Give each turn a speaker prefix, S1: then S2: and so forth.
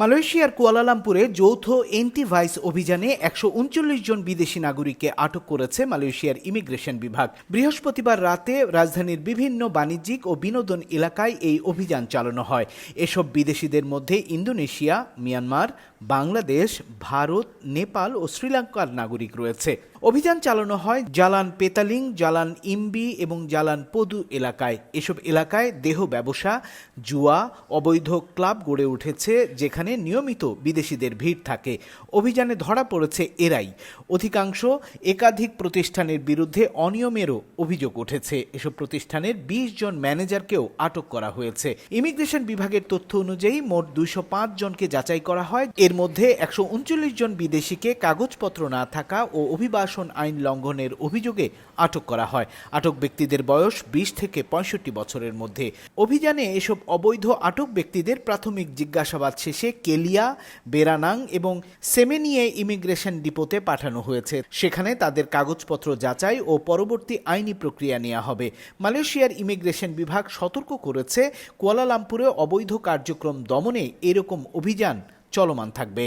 S1: মালয়েশিয়ার কুয়ালালামপুরে যৌথ এন্টিভাইস অভিযানে একশো উনচল্লিশ জন বিদেশি নাগরিককে আটক করেছে মালয়েশিয়ার ইমিগ্রেশন বিভাগ। বৃহস্পতিবার রাতে রাজধানীর বিভিন্ন বাণিজ্যিক ও বিনোদন এলাকায় এই অভিযান চালানো হয়। এসব বিদেশিদের মধ্যে ইন্দোনেশিয়া, মিয়ানমার, বাংলাদেশ, ভারত, নেপাল ও শ্রীলঙ্কার নাগরিক রয়েছে। অভিযান চালানো হয় জালান পেতালিং, জালান ইম্বি এবং জালান পদু এলাকায়। এসব এলাকায় দেহ ব্যবসা, জুয়া, অবৈধ ক্লাব গড়ে উঠেছে যেখানে নিয়মিত বিদেশিদের ভিড় থাকে। অভিযানে ধরা পড়েছে এরাই। অধিকাংশ একাধিক প্রতিষ্ঠানের বিরুদ্ধে অনিয়মেরও অভিযোগ উঠেছে। এসব প্রতিষ্ঠানের বিশ জন ম্যানেজারকেও আটক করা হয়েছে। ইমিগ্রেশন বিভাগের তথ্য অনুযায়ী মোট দুইশো জনকে যাচাই করা হয়। এর মধ্যে একশো উনচল্লিশ জন বিদেশিকে কাগজপত্র না থাকা ও অভিবাসন আইন লঙ্ঘনের অভিযোগে আটক করা হয়। আটক ব্যক্তিদের বয়স বিশ থেকে পঁয়ষট্টি বছরের মধ্যে। অভিযানে এসব অবৈধ আটক ব্যক্তিদের প্রাথমিক জিজ্ঞাসাবাদ শেষে কেলিয়া, বেরানাং এবং সেমেনিয়ে ইমিগ্রেশন ডিপোতে পাঠানো হয়েছে। সেখানে তাদের কাগজপত্র যাচাই ও পরবর্তী আইনি প্রক্রিয়া নেওয়া হবে। মালয়েশিয়ার ইমিগ্রেশন বিভাগ সতর্ক করেছে, কুয়ালালামপুরে অবৈধ কার্যক্রম দমনে এরকম অভিযান চলমান থাকবে।